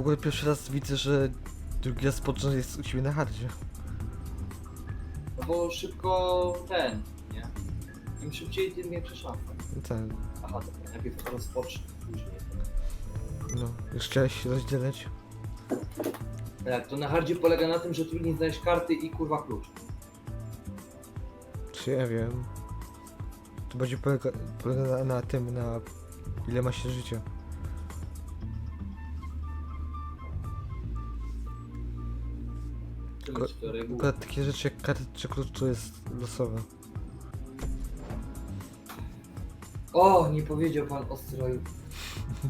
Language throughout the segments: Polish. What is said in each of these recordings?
w ogóle pierwszy raz widzę, że drugi raz pod rząd jest u ciebie na hardzie. No bo szybko ten, nie? Im szybciej, tym większa szansa. Ten, Aha, dobra, najpierw rozpocznę, później. no, już chciałeś się rozdzielać? Tak, to na hardzie polega na tym, że trudniej znaleźć karty i kurwa klucz. Czy ja wiem. To będzie polega, polega na, na tym, na ile ma się życia. Tyle Ko- ci to reguły. Akurat takie rzeczy jak karty czy klucz to jest losowe. O, nie powiedział pan o stroju.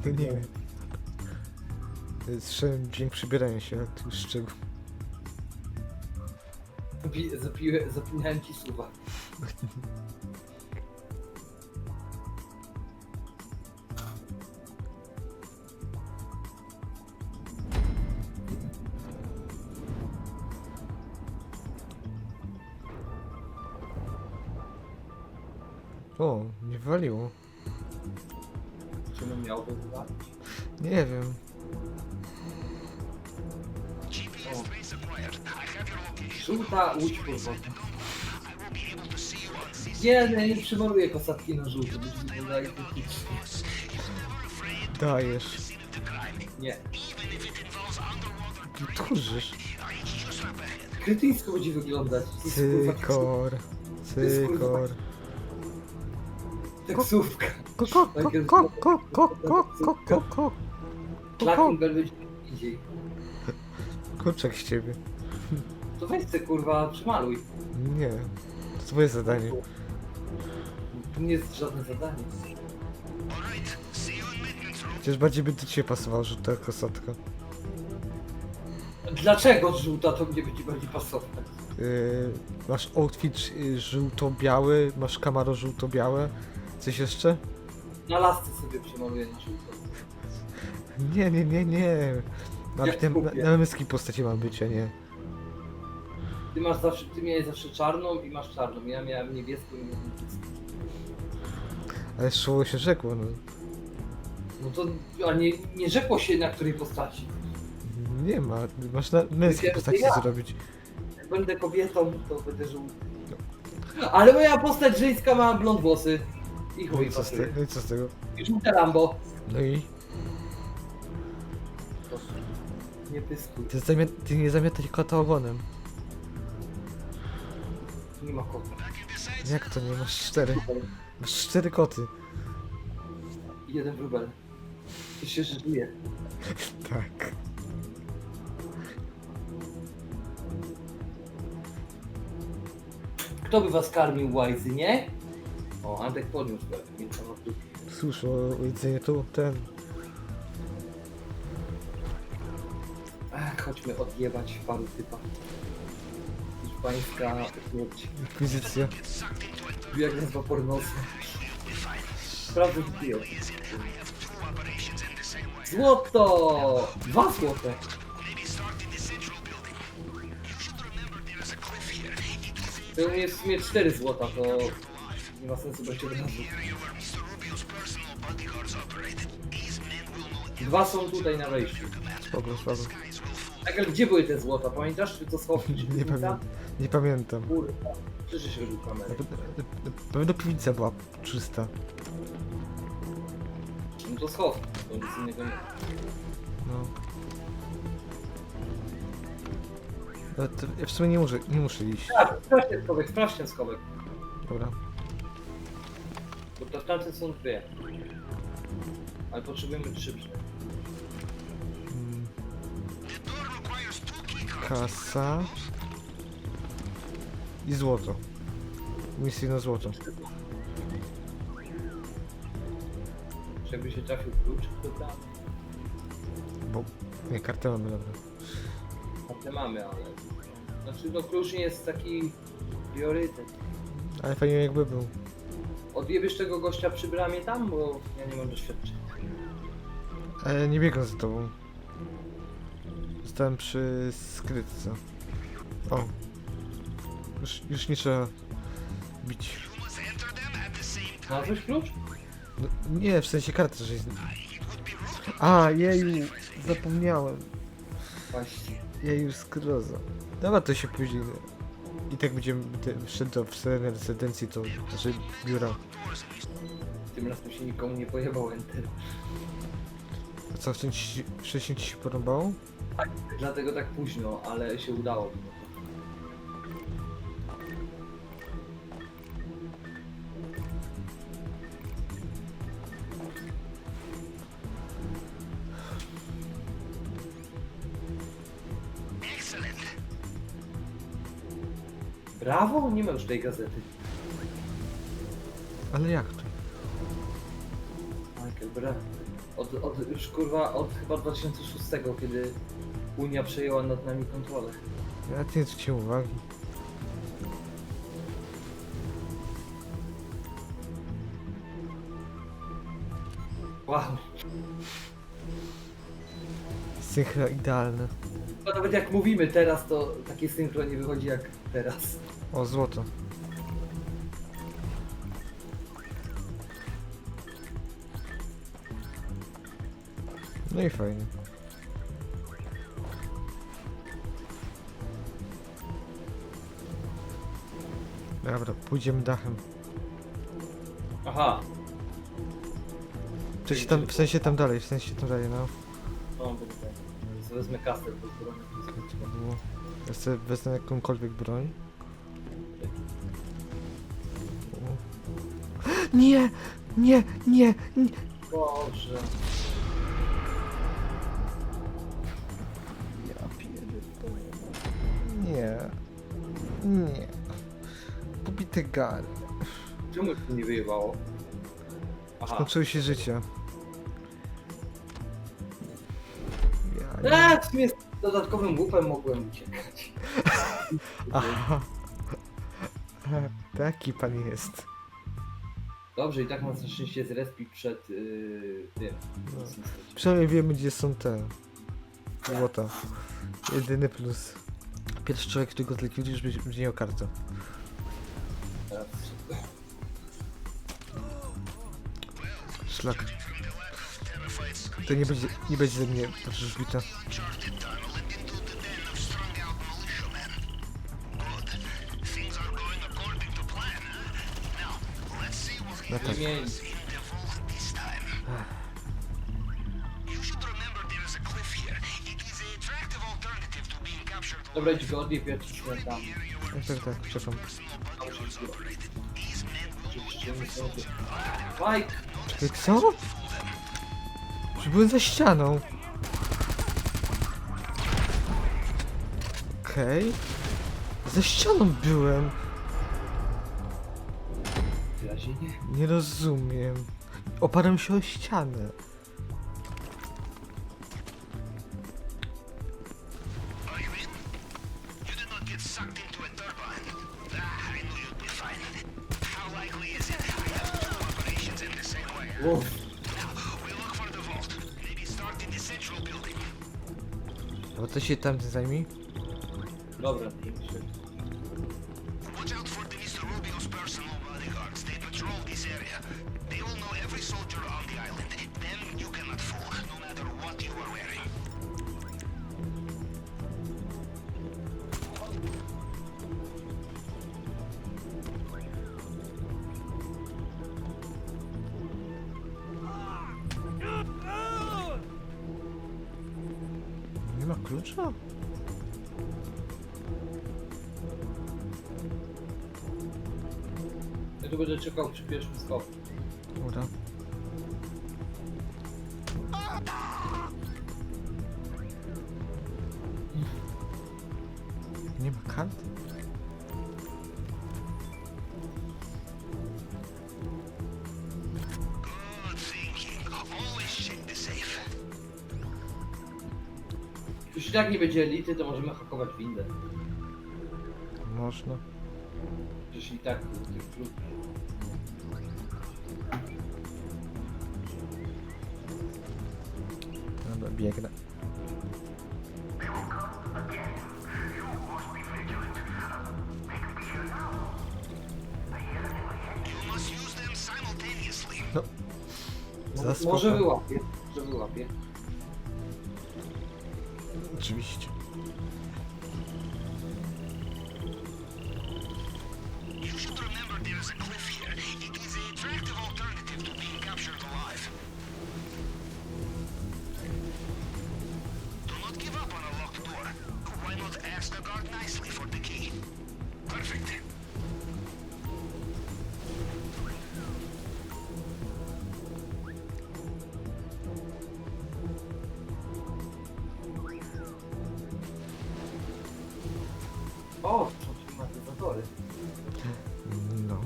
No nie wiem. Słyszałem dźwięk przybierania się, to już szczegół. Zapi- zapiłem- Zapinałem ci słowa. O, nie waliło. Czemu miałby wywalić? Nie wiem. O. Żółta łódź podwodna. Nie, nie, nie przymaluję kosatki na żółto. byśmy dodali faktycznie. Dajesz. Nie. Ty tchórzysz. Krytyńsko będzie wyglądać. To jest, kurwa, Cykor. jest, kurwa, Cykor. Taksówka. Koko, koko, koko, koko, koko. Szlakiem będzie idzie. Kurczak z ciebie. To weź se kurwa, przymaluj. Nie. To twoje zadanie. To nie jest żadne zadanie. Chociaż bardziej by do ciebie pasowało, że to kosatka. Dlaczego żółta to mnie będzie bardziej pasować? Yy, masz outfit y, żółto-biały, masz kamaro żółto-białe. Coś jeszcze? Na lasce sobie przymaluję na żółto. Nie, nie, nie, nie. Na, na, na, kupię? na męskiej postaci ma być, a nie. Ty masz zawsze, ty miałeś zawsze czarną i masz czarną. Ja miałem niebieską i niebieską. Ale szło się rzekło, no. No to, a nie, nie rzekło się na której postaci. Nie ma, masz na męskiej Ja- postaci ja. zrobić. Jak będę kobietą, to będę żółty. Ale moja postać żeńska ma blond włosy. I No chuj i co z, pasuje. te, no i co z tego? I żółte Lambo. No i Nie pyskuj. ty, zamia- ty nie zamiataj kota ogonem. Nie ma kota. Jak to nie? Masz cztery. Masz cztery koty. I jeden wróbel. Ty się żyje. Tak. Kto by was karmił łajzy, nie? Antek podniósł go, więc tam odbył. Cóż, o, o jedzenie tu, ten. Ach, chodźmy odjebać paru typa. Hiszpańska śmierć. Inkwizycja. Jak nazwa pornosa. Sprawdzę gdzie Złoto! Dwa złote! To jest w sumie cztery złota, to nie ma sensu brać od razu. Dwa są tutaj na wejściu. Spoko, spoko. Tak, ale gdzie były te złota? Pamiętasz? Czy to schowki? Czy Nie, piwnica? pamię nie pamiętam. Kurwa, przecież robił kamerę. Pewno piwnica była czysta. No to schowki, to nic innego nie. No. Ale to ja w sumie nie muszę, nie muszę iść. Tak, sprawdź ten schowek, sprawdź ten schowek. Dobra. Bo to w tamtym są dwie. Ale potrzebujemy trzy przynajmniej. Mm. Kasa. I złoto. Misyjne złoto. Czy jakby się trafił klucz, to tam. Bo nie kartę mamy, dobra. Kartę mamy, ale... Znaczy no klucz nie jest taki priorytet. Ale fajnie jakby był. Odjebiesz tego gościa przy bramie tam, bo ja nie mam doświadczenia. Ale nie biegam za tobą. Zostałem przy skrytce. O. Już, już nie trzeba bić. Znalazłeś klucz? No, nie, w sensie kartę, że... A, jeju, zapomniałem. Właśnie. Jeju, skroza. Dobra, to się później... I tak będziemy te- wszedł do wstępnej rezydencji, to znaczy biura. Tym razem się nikomu nie pojebał enter. A co, wcześniej ci- wcześniej ci się podobało? Dlatego tak późno, ale się udało. Brawo? Nie ma już tej gazety. Ale jak to? Michael, brawo. Od, od, już kurwa, od chyba 2006, kiedy Unia przejęła nad nami kontrolę. Ja nie zwróciłem uwagi. Wow. Synchro idealne. No nawet jak mówimy teraz, to takie synchro nie wychodzi jak teraz. O, złoto. No i fajnie. Dobra, pójdziemy dachem. Aha. W sensie tam, w sensie tam dalej, w sensie tam dalej, no. No, bo tak. Wezmę kasę, bo to. Było. Ja sobie wezmę jakąkolwiek broń. Nie! Nie! Nie! nie. Boże. Ja pierdolę. Nie. Nie. Pobite gary. Czemu to nie wyjebało? Aha. Skończyły się życie. Ja nie... Eee, w sumie z dodatkowym łupem mogłem uciekać. Aha. Taki pan jest. Dobrze, i tak nas na szczęście zrespi przed yy, tym. No. Przynajmniej wiemy gdzie są te złota. Jedyny plus. Pierwszy człowiek, który go zlikwidujesz, będzie będzie miał kartę. Teraz. Szlak. To nie będzie, nie będzie ze mnie podrzucbita. No tak. Dobra, idź go odjeb, ja ci świętam. Tak, tak, tak, przepraszam. Mike! Czekaj, co? Już byłem za ścianą. Okej. Za ścianą byłem. Nie. Nie rozumiem. Oparłem się o ścianę. Uff. Bo to się tam zajmij. Dobra, pięknie. Ma klucza? Ja tu będę czekał przy pierwszym skoku. Już i tak nie będzie elity, to możemy hakować windę. Można. Przecież i tak tych klub. Dobra, biegnę. No. Może spoko. wyłapię. Może wyłapię. Oczywiście. You should remember there is a cliff O, są klimatyzatory. No.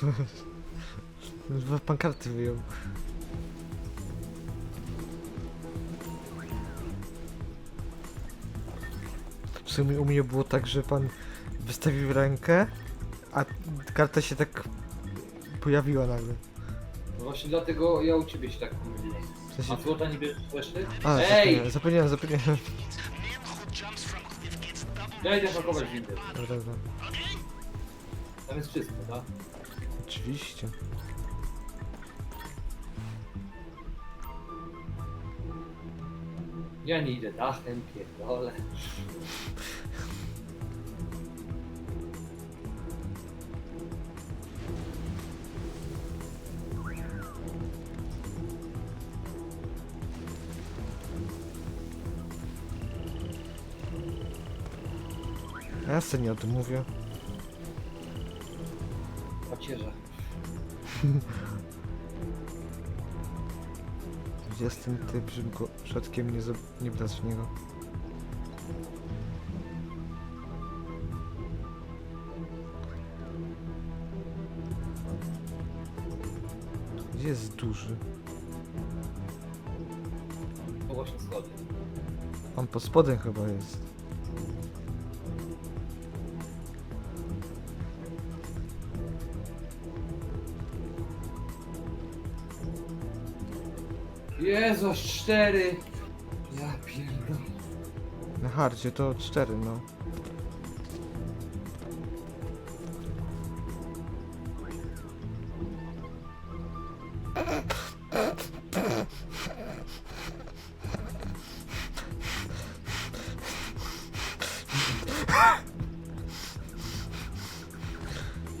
Dwa pankarty wyjął. W sumie u mnie było tak, że pan wystawił rękę, a karta się tak pojawiła nagle. Właśnie dlatego ja u ciebie się tak pomyliłem. W sensie... A złota nie bierzesz reszty? A, Ej! zapomniałem, zapomniałem, zapomniałem. Ja idę pakować windę. Dobra, dobra. Tam jest wszystko, tak? Oczywiście. Ja nie idę dachem, pierdolę. Ja sobie nie o tym mówię. Pacierza. Jest ten typ, żeby go środkiem nie, zob- nie brać w niego. Gdzie jest duży? To właśnie schody. On pod spodem chyba jest. Jezus, cztery! Ja pierdolę. Na hardzie to cztery, no.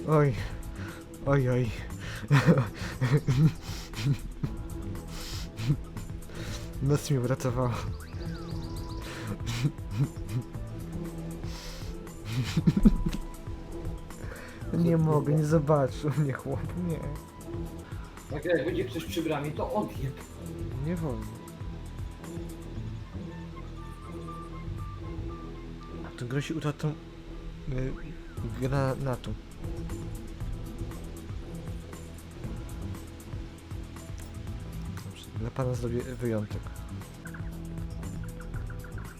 Oj, oj, oj. Noc mi uratowała. Nie mogę, nie zobaczył mnie chłop, nie. Jak, jak będzie ktoś przy bramie, to odjeb. Nie wolno. To grozi utratą y, granatu. Dla pana zrobię wyjątek.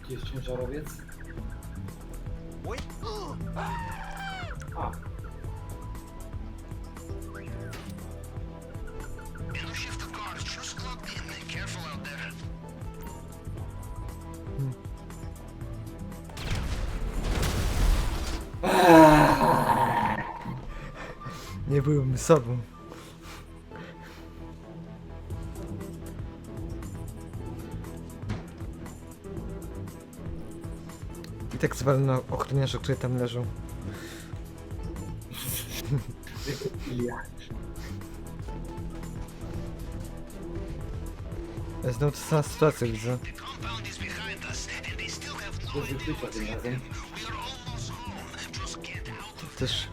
Gdzie jest ciężarowiec? A, the just in. Careful out there. Nie byłem sobą. Tak zwalę na ochroniarze, które tam leżą. ja. Znowu ta sama sytuacja widzę. No Do wykrycia tym. Też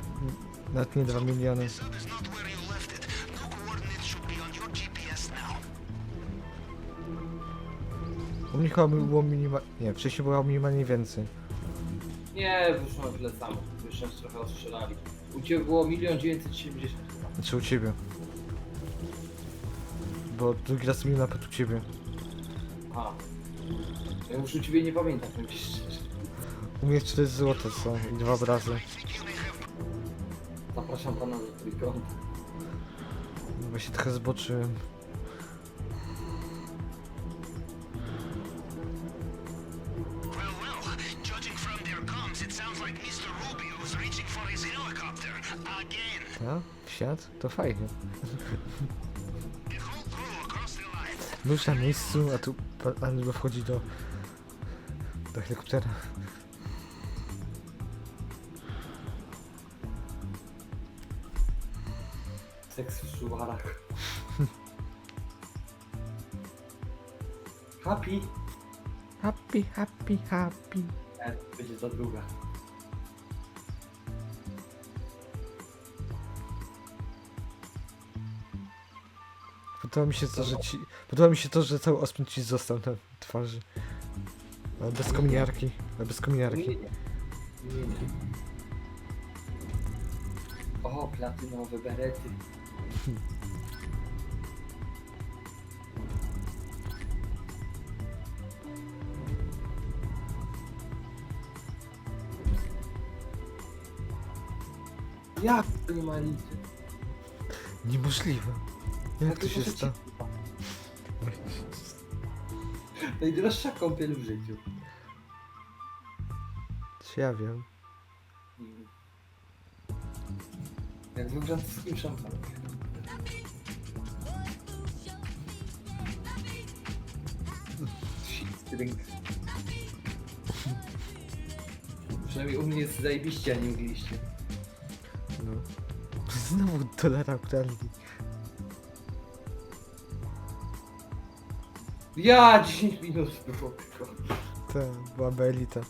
nawet nie 2 miliony. U mnie chyba było minimalnie... Nie, wcześniej było minimalnie więcej. Nie, wyszło tyle samo. Nas trochę ostrzelali. U ciebie było milion dziewięćset siedemdziesiąt chyba. Znaczy u ciebie. Bo drugi raz mi napad u ciebie. A. Ja już u ciebie nie pamiętam, powiem ci szczerze. U mnie 4 złote są i dwa obrazy. Zapraszam pana do trójkąta. Bo się trochę zboczyłem. Ja? Wsiad? To fajnie. Już na miejscu, a tu pa- Angelo wchodzi do... do helikoptera. Seks w szuwarach. Happy. Happy, happy, happy. E, będzie ta druga. Podoba mi się to, że ci... Podoba mi się to, że cały ospęd ci został na twarzy. Ale bez kominiarki. Ale bez Nie, kominiarki. nie. nie, nie. O, platynowe berety. Jak to nie ma licy? Niemożliwe. Jak to się stało? Najdroższa kąpiel w życiu. Czy ja wiem? Mm. Jak we francuskim szampanie. Shit, drink. Przynajmniej u mnie jest zajebiście, a nie ugliście. No. Znowu dolara ukradli. Ja 10 minut było tylko. To była elita.